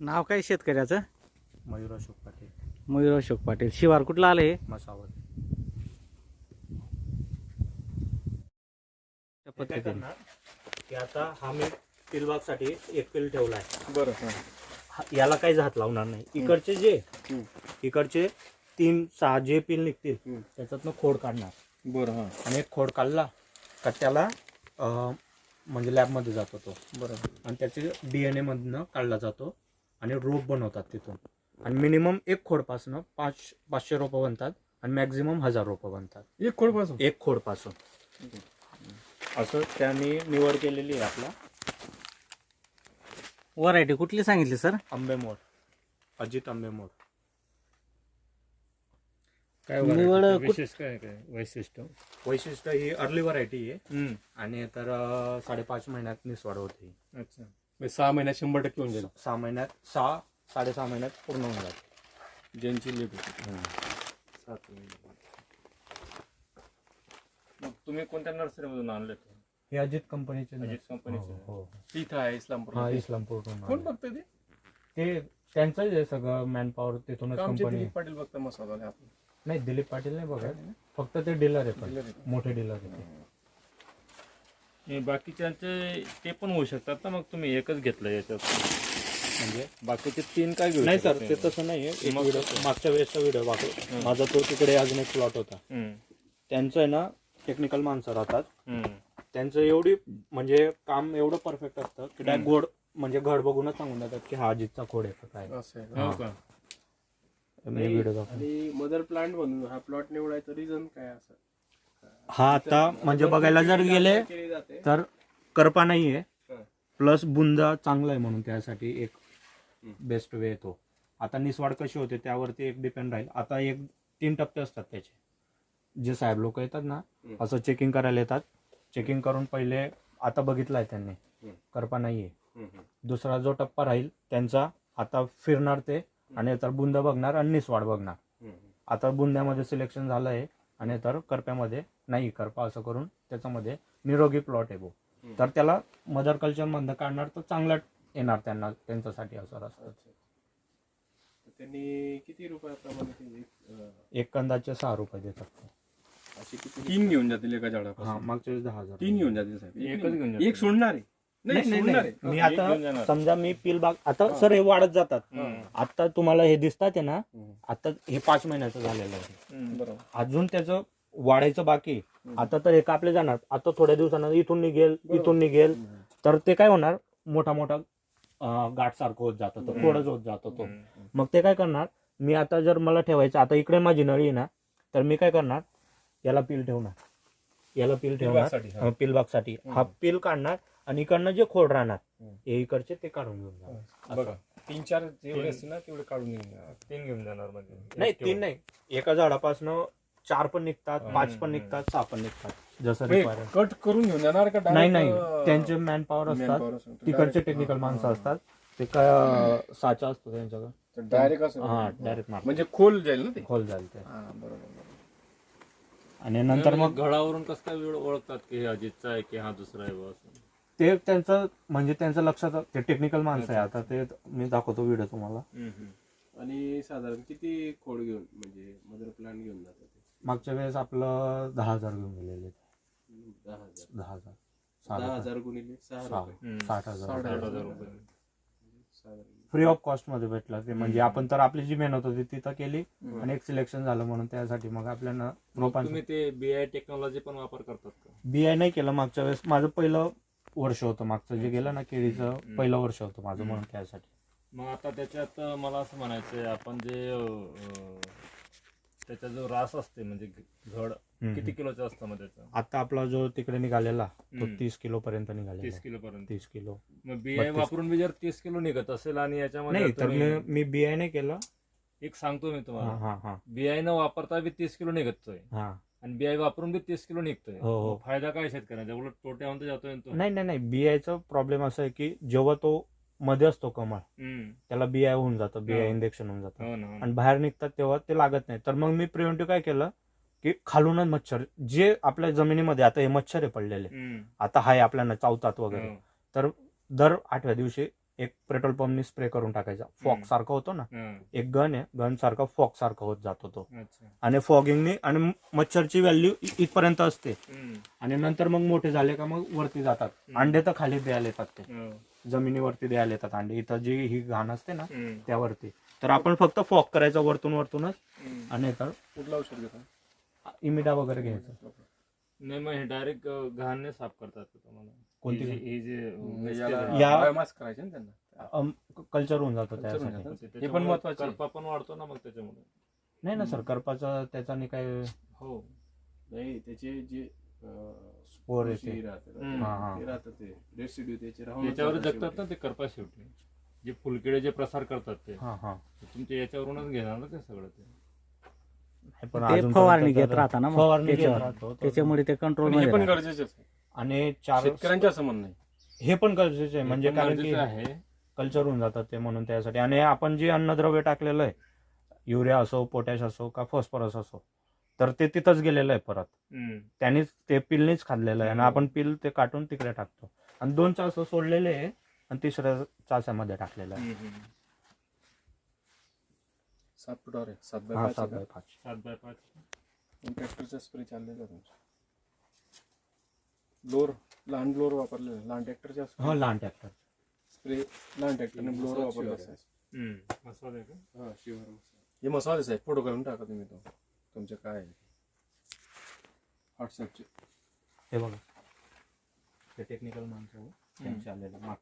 नाव काय शेतकऱ्याचं? मयूर अशोक पाटील. मयूर अशोक पाटील. शिवार कुठलं आलं हे? मसावत त्या पद्धतीने. की आता हा मी पिलबागसाठी एक पिल ठेवला आहे. बरं हा- याला काही झात लावणार नाही. इकडचे जे हम्म. इकडचे तीन सहा जे पिल निघतील हम्म. त्याच्यातनं खोड काढणार. बरं हां. आणि एक खोड काढला का त्याला अं, म्हणजे लॅबमध्ये जातो तो. बरं. आणि त्याचे डी एन एमधनं काढला जातो. आणि रोप बनवतात तिथून. आणि मिनिमम एक खोडपासनं पाच पाचशे रोपं बनतात आणि मॅक्झिमम हजार रोपं बनतात. एक खोडपासून एक खोडपासून. असं त्यांनी निवड केलेली आहे आपला. व्हरायटी कुठली सांगितली सर आंबेमोड अजित आंबेमोड काय निवड? कुठ- विशेष काय काय वैशिष्ट्य? वैशिष्ट्य ही अर्ली व्हरायटी आहे. हम्म. आणि तर अं, साडेपाच महिन्यात निसवाड होते. अच्छा. सहा महिन्यात शंभर टक्के होऊन जाईल. सहा महिन्यात सहा साडेसहा महिन्यात पूर्ण होऊन जाते ज्यांची लेट होती. सात महिने मग तुम्ही कोणत्या नर्सरीमधून आणले हे अजित कंपनीचे अजित कंपनीचे. हो, हो. तिथं आहे इस्लामपूर हा इस्लामपूर कोण बघतं ते? ते त्यांचंच आहे सगळं मॅन पॉवर तिथूनच आमचे कंपनी दिलीप पाटील बघता मसाला. आपण नाही दिलीप पाटील नाही बघत. फक्त ते डीलर आहे पण. Dealer आहे. मोठे डीलर आहे ते. बाकीच्यांचे ते पण होऊ शकतात ना मग तुम्ही एकच घेतलं याच्यात. म्हणजे? बाकीचे तीन काय घेऊ नाही शकत सर ते तसं नाही? मागच्या वेळेसचा व्हिडिओ बाकी माझा तो तिकडे अजून एक प्लॉट होता. हम्म, त्यांचं आहे ना टेक्निकल माणसं राहतात. हम्म. त्यांचं एवढी म्हणजे काम एवढं परफेक्ट असतं की डायरेक्ट गोड म्हणजे घड बघूनच सांगून देतात की हा अजितचा खोड आहे का काय. असं आहे. हो का? मी व्हिडिओ दाखवतो. आणि मदर प्लांट म्हणून हा प्लॉट निवडायचं रिझन काय असं? हा आता म्हणजे बघायला जर गेले जाते. तर करपा नाहीये. हं. प्लस बुंदा चांगला आहे म्हणून त्यासाठी एक बेस्ट वे तो. आता निसवाड कशी होते त्यावरती एक डिपेंड राहील. आता एक तीन टप्पे असतात त्याचे. जे साहेब लोक येतात ना. असं चेकिंग करायला येतात. चेकिंग करून पहिले आता बघितलंय त्यांनी. हं. करपा नाहीये. हम्म, हम्म. दुसरा जो टप्पा राहील त्यांचा आता फिरणार ते आणि तर बुंदा बघणार आणि निसवाड बघणार. हम्म, हम्म. आता बुंद्यामध्ये सिलेक्शन झालं आहे आणि तर करप्यामध्ये नाही. करपा असं करून त्याच्यामध्ये निरोगी प्लॉट आहे भाऊ. तर त्याला मदर कल्चर मधनं काढणार तर चांगला येणार त्यांना त्यांच्यासाठी असं असतं त्यांनी किती रुपयाप्रमाणे ते एक, अं, एक कंदाचे सहा रुपये देतात ते. अशी किती तीन घेऊन जातील एका हा झाडापासून मागच्या वेळेस दहा हजार तीन घेऊन जातील साहेब एकच नाही. घेऊन जातील. एक सोडणार आहे नाही नाही, नाही, सोडणार नाही. आहे मी एक घेऊन आता जाणार. समजा मी पिल बाग आता सर हे वाढत जातात हम्म, आता तुम्हाला हे दिसतात आहे ना हम्म. आता हे पाच महिन्याचं झालेलं आहे हम्म. बरोबर अजून त्याचं वाढायचं बाकी. आता तर हे कापले जाणार. आता थोड्या दिवसांना इथून निघेल इथून निघेल. तर ते काय होणार? मोठा मोठा गाठ सारखं होत जातं तो खोडच होत जातो तो. मग ते काय करणार? मी आता जर मला ठेवायचं आता इकडे माझी नळी आहे ना तर मी काय करणार? याला पिल ठेवणार. याला पिल ठेवणार. पिलबागसाठी, हा. हा पिल काढणार आणि इकडनं जे खोड राहणार. हे इकडचे ते काढून घेऊन जाणार. तीन चार जेवढे असतील ना तेवढे काढून घेऊन. तीन घेऊन जाणार. नाही तीन नाही. एका झाडापासून चार पण निघतात पाच पण. निघतात सहा पण निघतात. जसं. कट करून घेऊन जाणार का नाही नाही. त्यांचे मॅन पॉवर असतात. तिकडचे टेक्निकल माणसं असतात. ते काय अं, साचा असतो त्यांच्याकडे. तर डायरेक्ट असं हा डायरेक्ट मार म्हणजे खोल जाईल ना ते? खोल जाईल ते. हा बरोबर बरोबर. आणि नंतर मग घडावरून कसं काय वेळ ओळखतात की हे अजितचा आहे की हा दुसरा आहे बुवा असं? ते त्यांचं म्हणजे त्यांचं लक्षात ते टेक्निकल माणसं आहे. आता ते मी दाखवतो व्हिडिओ तुम्हाला. आणि साधारण किती खोड घेऊन म्हणजे मदर प्लांट घेऊन जातात? मागच्या वेळेस आपलं दहा हजार घेऊन गेलेले. दहा हजार. दहा हजार. सहा दहा रुपये. हजार गुणिले सहा सहा. रुपये. हम्म. साठ हजार रुपये. फ्री ऑफ कॉस्टमध्ये भेटलं ते. म्हणजे आपण तर आपली जी मेहनत होती ती तर केली. आणि एक सिलेक्शन झालं म्हणून त्यासाठी मग आपल्याला रोपांचं तुम्ही ते बीआय टेक्नॉलॉजी पण वापर करतात का? बी आय नाही केलं मागच्या वेळेस. माझं पहिलं वर्ष होतं मागचं. जे गेलं ना केळीचं हम्म. पहिलं वर्ष होतं माझं म्हणून त्यासाठी. मग आता त्याच्यात मला असं म्हणायचंय आपण जे अं, त्याचा जो रास असते म्हणजे घड हम्म. किती किलोचं असतं मग त्याचं? आता आपला जो तिकडे निघालेला तो हम्म. तीस किलो पर्यंत तीस. किलो पर्यंत. तीस किलो. मग बत्तीस. वापरून बी जर तीस किलो निघत असेल आणि याच्यामध्ये नाही तर तुम्ही- मी मी बी आय नाही केलं. एक सांगतो मी हा तुम्हाला. हा हा बिआय न वापरता बी तीस किलो निघतोय. हा. आणि बिआय वापरून बी तीस किलो निघतोय. हो, हो. मग फायदा काय शेतकऱ्यांचा? उलट तोट्यामध्ये जातोय तो. नाही नाही नाही. बी आयचा प्रॉब्लेम असा आहे की जेव्हा तो मध्ये असतो कमळ. त्याला बी आय होऊन जातं बी आय हा. इंजेक्शन होऊन जातं हो हो. आणि बाहेर निघतात तेव्हा ते लागत नाही तर मग मी प्रिव्हेंटिव्ह काय केलं की खालूनच मच्छर जे आपल्या जमिनीमध्ये आता हे मच्छर आहे पडलेले. आता हाय आपल्याला चावतात वगैरे. तर दर आठव्या दिवशी एक पेट्रोल पंपनी स्प्रे करून टाकायचा फॉक हम्म. सारखं होतो ना. एक गन आहे गन सारखा फॉक सारखा होत जातो तो आणि फॉगिंगने आणि मच्छरची व्हॅल्यू इथपर्यंत असते. आणि नंतर मग मोठे झाले का मग वरती जातात. अंडे तर खाली द्यायला येतात ते. जमिनीवरती द्यायला येतात अंडे इथं जी ही घाण असते ना. त्यावरती तर आपण फक्त फॉक करायचा वरतून वरतूनच हं. आणि तर कुठलं औषध घेता इमिडा वगैरे घ्यायचं नाही मग हे डायरेक्ट घाणने साफ करतात का तुम्हाला कोणती हे? जे- हे जे म्हणजे wastage याला आहे. या- बायोमास करायचे ना त्यांना कल्चर होऊन जातं Culture होऊन त्यासाठी जातं. ते हे पण त्याच्यामुळे महत्वाचं आहे. करपा पण वाढतो ना मग त्याच्यामुळे नाही ना सर करपाचं त्याच्याने काय हो नाही त्याचे जे स्पोर येते. हा, हा. ते राहतात ते. रेसिड्यू त्याचे राहून याच्यावर जातात जगतात ना. ते करपा शेवटी. जे फुलकिडे जे प्रसार करतात ते. हा हा. तुमच्या याच्यावरूनच घेणार ना ते सगळं ते. नाही, पण ते अजूनपर्यंत फवारणी तर- घेत राहता ना मग. फवारणी घेत त्याच्यावर. राहतो तर- त्याच्यामुळे ते कंट्रोल पण हे पण गरजेचंच आहे. आणि चार शेतकऱ्यांच्या असं म्हणणं आहे हे पण गरजेचं आहे. म्हणजे हे पण कारण की गरजेचं आहे. कल्चर होऊन जातात ते म्हणून त्यासाठी. आणि आपण जे अन्नद्रव्य टाकलेलं आहे युरिया असो पोटॅश असो का फॉस्फरस असो तर ते तिथंच गेलेलं आहे परत. हम्म. त्यांनीच ते पिलनीच खाल्लेलं आहे. आणि आपण पिल ते काटून तिकडे टाकतो. आणि दोन चास सोडलेले आहे आणि तिसऱ्या चासामध्ये टाकलेलं आहे. हम्म, हम्म. सात फुटावर आहे. सात बाय हा पाच सात आहे बाय का? पाच. सात बाय पाच. ट्रॅक्टरचा स्प्रे चाललेला आहे तुमचा ब्लोअर लहान ब्लोअर वापरलेला आहे. लहान ट्रॅक्टरच्या हो लहान ट्रॅक्टर. स्प्रे लहान ट्रॅक्टरने ब्लोअर वापरला असायचा हम्म. मसाले का? हा शिवर मसाला. हे मसालेच आहे. फोटो काढून टाका तुम्ही तो. तुमचे काय आहे? व्हॉट्सअपचे हे बघा. ते टेक्निकल माणसं त्यांचे आलेले मागच्या